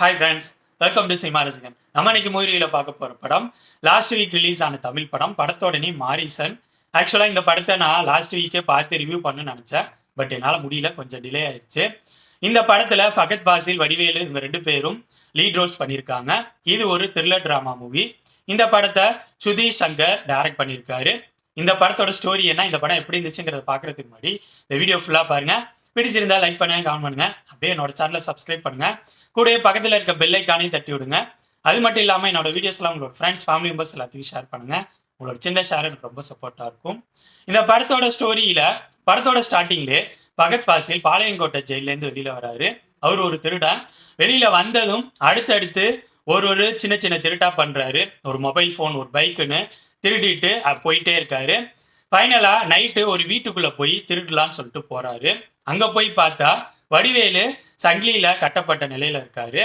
Hi friends welcome to cinema ரசிகன் நம்ம இன்னைக்கு மூவியில் பார்க்க போகிற படம் லாஸ்ட் வீக் ரிலீஸ் ஆன தமிழ் படம். படத்தோட மாரிசன். ஆக்சுவலாக இந்த படத்தை நான் லாஸ்ட் வீக்கே பார்த்து ரிவ்யூ பண்ண நினச்சேன். பட் என்னால் முடியல கொஞ்சம் டிலே ஆயிடுச்சு. இந்த படத்தில் ஃபகத் பாசில் வடிவேலு இவங்க ரெண்டு பேரும் லீட் ரோல்ஸ் பண்ணியிருக்காங்க. இது ஒரு த்ரில்லர் ட்ராமா மூவி இந்த படத்தை சுதீஷ் சங்கர் டைரக்ட் பண்ணியிருக்காரு. இந்த படத்தோட ஸ்டோரி என்ன இந்த படம் எப்படி இருந்துச்சுங்கிறத பார்க்கறதுக்கு முன்னாடி இந்த வீடியோ ஃபுல்லாக பாருங்கள் பிடிச்சிருந்தா லைக் பண்ணுங்க கமெண்ட் பண்ணுங்க. அப்படியே என்னோட சேனலை சப்ஸ்கிரைப் பண்ணுங்க. கூடவே பக்கத்தில் இருக்க பெல்லைக்கானே தட்டி விடுங்க. அது மட்டும் இல்லாமல் என்னோட வீடியோஸ்லாம் உங்களோட ஃப்ரெண்ட்ஸ் ஃபேமிலி மெம்பர்ஸ் எல்லாத்தையும் ஷேர் பண்ணுங்க. உங்களோட சின்ன ஷேர் எனக்கு ரொம்ப சப்போர்ட்டாக இருக்கும். இந்த படத்தோட ஸ்டோரியில படத்தோட ஸ்டார்டிங்லே பகத் ஃபாசில் பாளையங்கோட்டை ஜெயிலேருந்து வெளியில வராரு. அவர் ஒரு திருடன் வெளியில வந்ததும் அடுத்தடுத்து ஒரு ஒரு சின்ன சின்ன திருட்டா பண்றாரு. ஒரு மொபைல் ஃபோன் ஒரு பைக்குன்னு திருடிட்டு போயிட்டே இருக்காரு. ஃபைனலா நைட்டு ஒரு வீட்டுக்குள்ள போய் திருடலான்னு சொல்லிட்டு போறாரு. அங்க போய் பார்த்தா வடிவேலு சங்கிலியில கட்டப்பட்ட நிலையில இருக்காரு.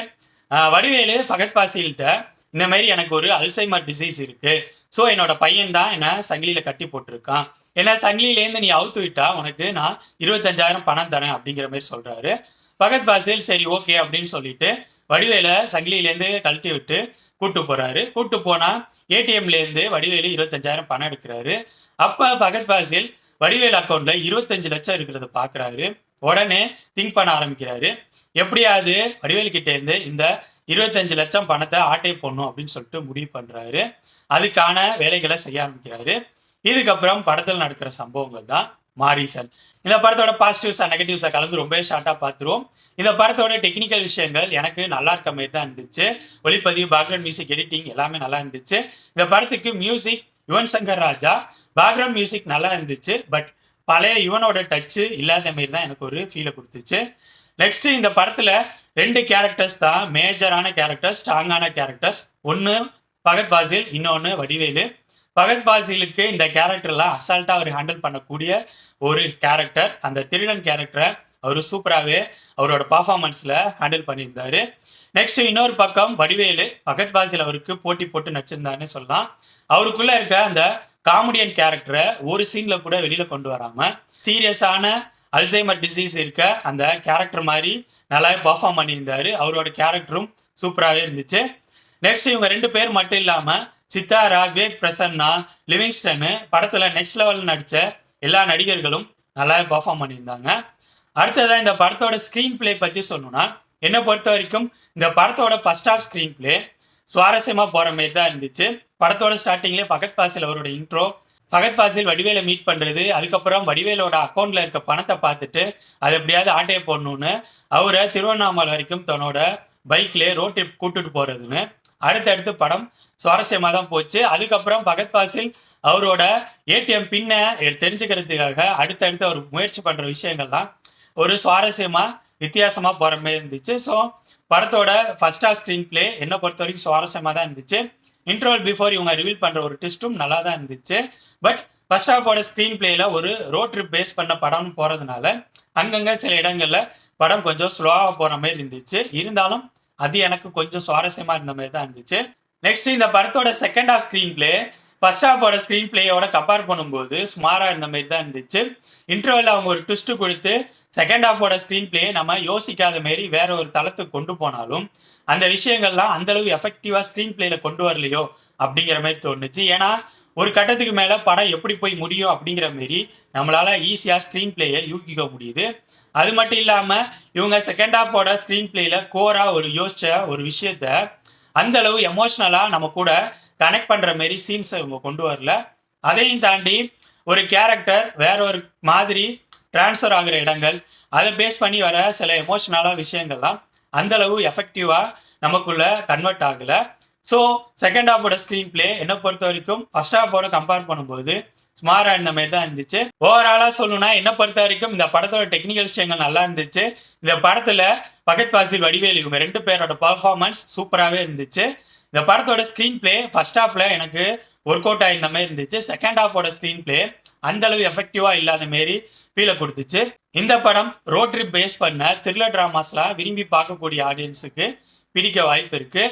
வடிவேலு ஃபகத் பாசில்கிட்ட இந்த மாதிரி எனக்கு ஒரு அல்சைமர் டிசீஸ் இருக்கு. ஸோ என்னோட பையன் தான் என்ன சங்கிலியில கட்டி போட்டிருக்கான். ஏன்னா சங்கிலியிலேருந்து நீ அவுத்து விட்டா உனக்கு நான் இருபத்தஞ்சாயிரம் பணம் தரேன் அப்படிங்கிற மாதிரி சொல்றாரு. பகத் பாசில் சரி ஓகே அப்படின்னு சொல்லிட்டு வடிவேல சங்கிலியிலேருந்து கழட்டி விட்டு கூட்டு போறாரு. கூட்டு போனா ஏடிஎம்ல இருந்து வடிவேலு இருபத்தஞ்சாயிரம் பணம் எடுக்கிறாரு. அப்ப பகத் பாசில் வடிவேல் அக்கௌண்ட்ல இருபத்தஞ்சு லட்சம் இருக்கிறத பாக்குறாரு. உடனே திங்க் பண்ண ஆரம்பிக்கிறாரு. எப்படியாவது வடிவேல் கிட்ட இருந்து இந்த இருபத்தஞ்சு லட்சம் பணத்தை ஆட்டை போடணும் அப்படின்னு சொல்லிட்டு முடிவு பண்றாரு. அதுக்கான வேலைகளை செய்ய ஆரம்பிக்கிறாரு. இதுக்கப்புறம் படத்தில் நடக்கிற சம்பவங்கள் தான் மாரிசன். இந்த படத்தோட பாசிட்டிவ்ஸா நெகட்டிவ்ஸா கலந்து ரொம்ப ஷார்ட்டா பார்த்துருவோம் இந்த படத்தோட டெக்னிக்கல் விஷயங்கள் எனக்கு நல்லா இருக்க மாதிரி தான் இருந்துச்சு. ஒளிப்பதிவு பேக்ரவுண்ட் மியூசிக் எடிட்டிங் எல்லாமே நல்லா இருந்துச்சு. இந்த படத்துக்கு music Yuvan Shankar Raja. Background music நல்லா இருந்துச்சு. பட் பழைய யுவனோட டச்சு இல்லாத மாதிரி தான் எனக்கு ஒரு ஃபீலை கொடுத்துச்சு. நெக்ஸ்ட் இந்த படத்துல ரெண்டு கேரக்டர்ஸ் தான் மேஜரான கேரக்டர்ஸ் ஸ்ட்ராங்கான கேரக்டர்ஸ் ஒன்று பகத் பாசில் இன்னொன்று வடிவேலு. பகத் இந்த கேரக்டர்லாம் அசால்ட்டாக அவர் ஹேண்டில் பண்ணக்கூடிய ஒரு கேரக்டர் அந்த திருடன் கேரக்டரை அவர் சூப்பராகவே அவரோட பர்ஃபார்மன்ஸில் ஹேண்டில் பண்ணியிருந்தாரு. நெக்ஸ்ட் இன்னொரு பக்கம் வடிவேலு பகத் பாசில் அவருக்கு போட்டி போட்டு நடிச்சிருந்தாருன்னு சொல்லலாம். அவருக்குள்ளே இருக்க அந்த காமெடியன் கேரக்டரை ஒரு சீனில் கூட வெளியில் கொண்டு வராமல் சீரியஸான அல்சைமர் டிசீஸ் இருக்க அந்த கேரக்டர் மாதிரி நல்லாவே பர்ஃபார்ம் பண்ணியிருந்தாரு. அவரோட கேரக்டரும் சூப்பராகவே இருந்துச்சு. நெக்ஸ்ட் இவங்க ரெண்டு பேர் மட்டும் இல்லாமல் சித்தாரா விவேக் பிரசன்னா லிவிங்ஸ்டன்னு படத்தில் நெக்ஸ்ட் லெவலில் நடித்த எல்லா நடிகர்களும் நல்லாவே பர்ஃபார்ம் பண்ணியிருந்தாங்க. அடுத்ததாக இந்த படத்தோட ஸ்க்ரீன் பிளே பற்றி சொல்லணும்னா என்னை பொறுத்த வரைக்கும் இந்த படத்தோட ஃபர்ஸ்ட் ஆஃப் ஸ்க்ரீன் பிளே சுவாரஸ்யமாக போகிற மாதிரி தான் இருந்துச்சு. படத்தோட ஸ்டார்டிங்லேயே பகத் பாசில் அவரோட இன்ட்ரோ பகத் பாசில் வடிவேலை மீட் பண்ணுறது அதுக்கப்புறம் வடிவேலோட அக்கௌண்ட்டில் இருக்க பணத்தை பார்த்துட்டு அதை எப்படியாவது ஆட்டையை போடணும்னு அவரை திருவண்ணாமலை வரைக்கும் தன்னோட பைக்லேயே ரோட் ட்ரிப் கூட்டுட்டு போகிறதுன்னு அடுத்தடுத்து படம் சுவாரஸ்யமாக தான் போச்சு. அதுக்கப்புறம் பகத் பாசில் அவரோட ஏடிஎம் பின்ன தெரிஞ்சுக்கிறதுக்காக அடுத்தடுத்து அவர் முயற்சி பண்ணுற விஷயங்கள்லாம் ஒரு சுவாரஸ்யமாக வித்தியாசமாக போகிற மாதிரி இருந்துச்சு. ஸோ படத்தோட ஃபர்ஸ்ட் ஆஃப் ஸ்க்ரீன் பிளே என்னை பொறுத்த வரைக்கும் சுவாரஸ்யமாக தான் இருந்துச்சு இன்ட்ரோல் பிஃபோர் இவங்க ரிவீல் பண்ணுற ஒரு ட்விஸ்ட்டும் நல்லா தான் இருந்துச்சு பட் ஃபர்ஸ்ட் ஆஃபோட ஸ்க்ரீன் பிளேல ஒரு ரோட் ட்ரிப் பேஸ் பண்ண படம்னு போகிறதுனால அங்கங்கே சில இடங்களில் படம் கொஞ்சம் ஸ்லோவாக போகிற மாதிரி இருந்துச்சு. இருந்தாலும் அது எனக்கு கொஞ்சம் சுவாரஸ்யமா இருந்த மாதிரி தான் இருந்துச்சு. நெக்ஸ்ட் இந்த படத்தோட second half screen play first ஹாஃபோட screen பிளேயோட கம்பேர் பண்ணும்போது சுமாராக இருந்த மாதிரி தான் இருந்துச்சு. இன்டர்வல் அவங்க ஒரு ட்விஸ்ட் கொடுத்து செகண்ட் ஹாஃபோட ஸ்க்ரீன் பிளேயை நம்ம யோசிக்காத மாரி வேற ஒரு தளத்துக்கு கொண்டு போனாலும் அந்த விஷயங்கள்லாம் அந்தளவு எஃபெக்டிவாக ஸ்க்ரீன் பிளேல கொண்டு வரலையோ அப்படிங்கிற மாதிரி தோணுச்சு. ஏன்னா ஒரு கட்டத்துக்கு மேலே படம் எப்படி போய் முடியும் அப்படிங்கிற மாரி நம்மளால ஈஸியாக ஸ்க்ரீன் பிளேயை யூகிக்க முடியுது. அது மட்டும் இல்லாமல் இவங்க செகண்ட் ஹாஃபோட ஸ்க்ரீன் பிளேல கோரா ஒரு யோசிச்ச ஒரு விஷயத்த அந்த அளவு எமோஷ்னலா நம்ம கூட கனெக்ட் பண்ற மாதிரி சீன்ஸ் இவங்க கொண்டு வரல. அதையும் தாண்டி ஒரு கேரக்டர் வேற ஒரு மாதிரி டிரான்ஸ்ஃபர் ஆகிற இடங்கள் அதை பேஸ் பண்ணி வர சில எமோஷ்னலாக விஷயங்கள்லாம் அந்த அளவு எஃபெக்டிவா நமக்குள்ள கன்வெர்ட் ஆகல. ஸோ செகண்ட் ஹாஃபோட ஸ்க்ரீன் பிளே என்னை பொறுத்த வரைக்கும் ஃபர்ஸ்ட் ஹாஃபோட கம்பேர் பண்ணும்போது சுமாரா இந்த மாதிரி தான் இருந்துச்சு. ஓவராலா சொல்லணும்னா என்ன பொறுத்த வரைக்கும் இந்த படத்தோட டெக்னிக்கல் விஷயங்கள் நல்லா இருந்துச்சு. இந்த படத்துல பகத் வாசில் வடிவேலு இவங்க ரெண்டு பேரோட பர்ஃபார்மன்ஸ் சூப்பராகவே இருந்துச்சு. இந்த படத்தோட ஸ்க்ரீன் பிளே ஃபர்ஸ்ட் ஹாஃப்ல எனக்கு ஒர்க் அவுட் ஆகிருந்த மாதிரி இருந்துச்சு. செகண்ட் ஹாஃபோட ஸ்க்ரீன் பிளே அந்த அளவு எஃபெக்டிவா இல்லாத மாரி ஃபீலை கொடுத்துச்சு. இந்த படம் ரோட் ட்ரிப் பேஸ் பண்ண த்ரில்லர் டிராமாஸ்லாம் விரும்பி பார்க்கக்கூடிய ஆடியன்ஸுக்கு பிடிக்க வாய்ப்பு இருக்குது